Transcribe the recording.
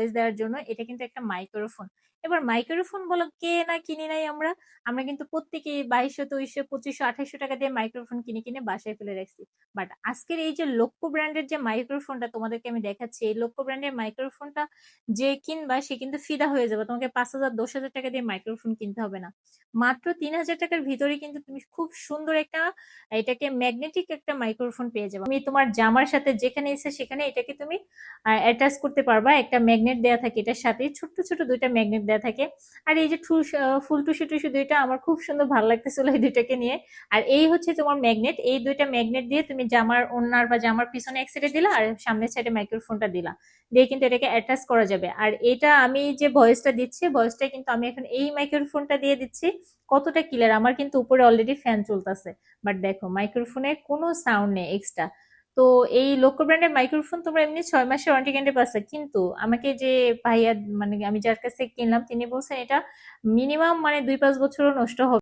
Voice দেওয়ার জন্য এটা কিন্তু একটা মাইক্রোফোন এবার মাইক্রোফোন বলো কে না কিনি নাই আমরা আমরা কিন্তু প্রত্যেকে বাইশশো, তেইশশো, পঁচিশশো, আঠাশশো টাকা দিয়ে মাইক্রোফোন কিনে কিনে বাসায় ফেলে রাখছি। বাট আজকের এই যে লক্ষ্য ব্র্যান্ডের যে মাইক্রোফোনটা তোমাদেরকে আমি দেখাচ্ছি, এই লক্ষ্য ব্র্যান্ডের মাইক্রোফোনটা যে কিনবা সে কিন্তু ফিদা হয়ে যাবে। তোমাকে পাঁচ হাজার, দশ হাজার টাকা দিয়ে মাইক্রোফোন কিনতে হবে না। মাত্র তিন হাজার টাকার ভিতরে কিন্তু তুমি খুব সুন্দর একটা, এটাকে ম্যাগনেটিক একটা মাইক্রোফোন পেয়ে যাবে। তুমি তোমার জামার সাথে যেখানে এসে সেখানে এটাকে তুমি অ্যাটাচ করতে পারবা। একটা ম্যাগনেট দেওয়া থাকে এটার সাথে, ছোট্ট ছোট দুইটা ম্যাগনেট দেওয়া থাকে। আর এই যে ফুল টুসু টুসু দুইটা আমার খুব সুন্দর ভালো লাগতেছিল এই দুইটাকে নিয়ে। আর এই হচ্ছে তোমার ম্যাগনেট, এই দুইটা ম্যাগনেট দিয়ে তুমি জামার ওনার বা জামার পিছনে এক সাইডে দিলা আর সামনের সাইডে মাইক্রোফোনটা দিলা। দিয়ে কিন্তু এটাকে অ্যাটাচ করা যাবে। আর এটা আমি যে ভয়েসটা দিচ্ছি ভয়েসটা কিন্তু আমি এখন এই মাইক্রোফোনটা দিয়ে দিচ্ছি, কতটা ক্লিয়ার আমার কিন্তু উপরে অলরেডি ফ্যান চলতেছে। বাট দেখো মাইক্রোফোনের কোনো সাউন্ড নেই এক্সট্রা তো এই লোকো ব্র্যান্ডের মাইক্রোফোন তোমরা এমনি ছয় মাসের ওয়ারেন্টি গ্যারান্টি পাচ্ছ। কিন্তু আমাকে যে ভাইয়া মানে আমি যার কাছে কিনলাম, তিনি বলছেন এটা মিনিমাম মানে দুই পাঁচ বছরও নষ্ট হবে।